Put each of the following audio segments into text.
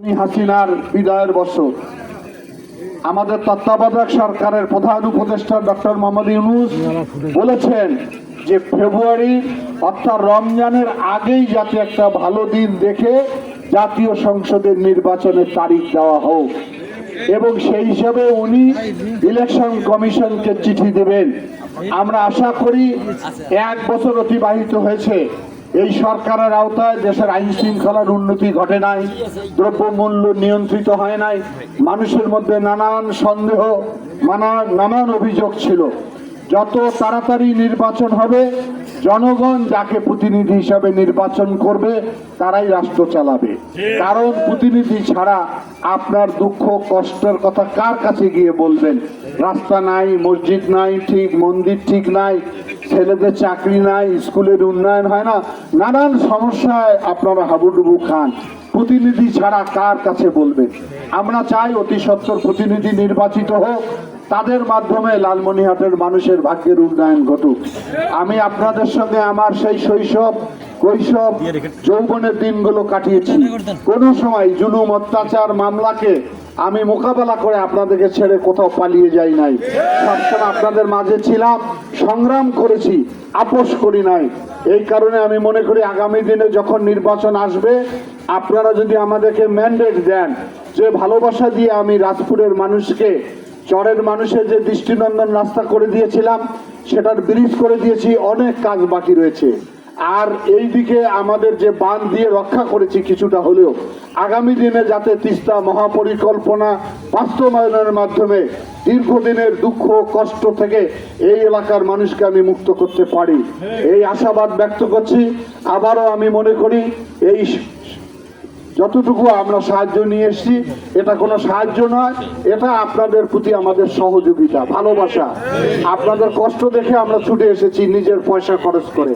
হাসিনার বিদায়ের বছর। আমাদের তত্ত্বাবধায়ক সরকারের প্রধান উপদেষ্টা ডক্টর মোহাম্মদ ইউনুস বলেছেন যে ফেব্রুয়ারি অর্থাৎ রমজানের আগেই যাতে একটা ভালো দিন দেখে জাতীয় সংসদের নির্বাচনের তারিখ দেওয়া হোক। এবং সেই হিসাবে উনি ইলেকশন কমিশনকে চিঠি দেবেন। আমরা আশা করি এক বছর অতিবাহিত হয়েছে। এই সরকারের আওতায় দেশের আইন শৃঙ্খলার উন্নতি ঘটে নাই, দ্রব্যমূল্য নিয়ন্ত্রিত হয় নাই, মানুষের মধ্যে নানান সন্দেহ, নানা, নানান অভিযোগ ছিল। যত তাড়াতাড়ি নির্বাচন হবে, জনগণ যাকে প্রতিনিধি হিসাবে নির্বাচন করবে, তারাই রাষ্ট্র চালাবে। কারণ প্রতিনিধি ছাড়া আপনার দুঃখ, কষ্টের কথা কার কাছে গিয়ে বলবেন? রাস্তা নাই, মসজিদ নাই, ঠিক, মন্দির ঠিক নাই ছেলেদের চাকরি নাই, স্কুলের উন্নয়ন হয় না, নানান সমস্যায় আপনারা হাবুডুবু খান। প্রতিনিধি ছাড়া কার কাছে বলবেন আমরা চাই অতি সত্তর প্রতিনিধি নির্বাচিত হোক, তাদের মাধ্যমে লালমনিহাটের মানুষের ভাগ্যের উন্নয়ন ঘটুক। আমি আপনাদের সঙ্গে আমার সেই শৈশব, কৈশব, যৌবনের দিনগুলো কাটিয়েছি। কোনো সময় জুলুম, অত্যাচার, মামলাকে আমি মোকাবেলা করে আপনাদেরকে ছেড়ে কোথাও পালিয়ে যাই নাই। সবসময় আপনাদের মাঝে ছিলাম, সংগ্রাম করেছি, আপোষ করি নাই। এই কারণে আমি মনে করি আগামী দিনে যখন নির্বাচন আসবে, আপনারা যদি আমাদেরকে ম্যান্ডেট দেন, যে ভালোবাসা দিয়ে আমি রাজপুরের মানুষকে, চরের মানুষের যে দৃষ্টিনন্দন রাস্তা করে দিয়েছিলাম, সেটার ব্রিজ করে দিয়েছি, অনেক কাজ বাকি রয়েছে। আর এই দিকে আমাদের যে বান দিয়ে রক্ষা করেছি কিছুটা হলেও, আগামী দিনে যাতে তিস্তা মহাপরিকল্পনা বাস্তবায়নের মাধ্যমে দীর্ঘদিনের দুঃখ, কষ্ট থেকে এই এলাকার মানুষকে আমি মুক্ত করতে পারি। এই আশাবাদ ব্যক্ত করছি। আবারও আমি মনে করি, এই যতটুকু আমরা সাহায্য নিয়ে এসেছি, এটা কোনো সাহায্য নয়, এটা আপনাদের প্রতি আমাদের সহযোগিতা, ভালোবাসা। আপনাদের কষ্ট দেখে আমরা ছুটে এসেছি নিজের পয়সা খরচ করে।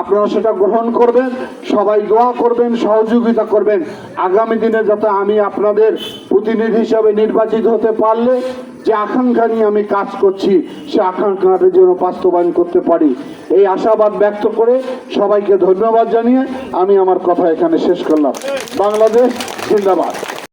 আপনারা সেটা গ্রহণ করবেন, সবাই দোয়া করবেন, সহযোগিতা করবেন। আগামী দিনে যাতে আমি আপনাদের প্রতিনিধি হিসাবে নির্বাচিত হতে পারলে, যে আকাঙ্ক্ষা নিয়ে আমি কাজ করছি, সে আকাঙ্ক্ষাটা যেন বাস্তবায়ন করতে পারি। এই আশাবাদ ব্যক্ত করে সবাইকে ধন্যবাদ জানিয়ে আমি আমার কথা এখানে শেষ করলাম। বাংলাদেশ জিন্দাবাদ।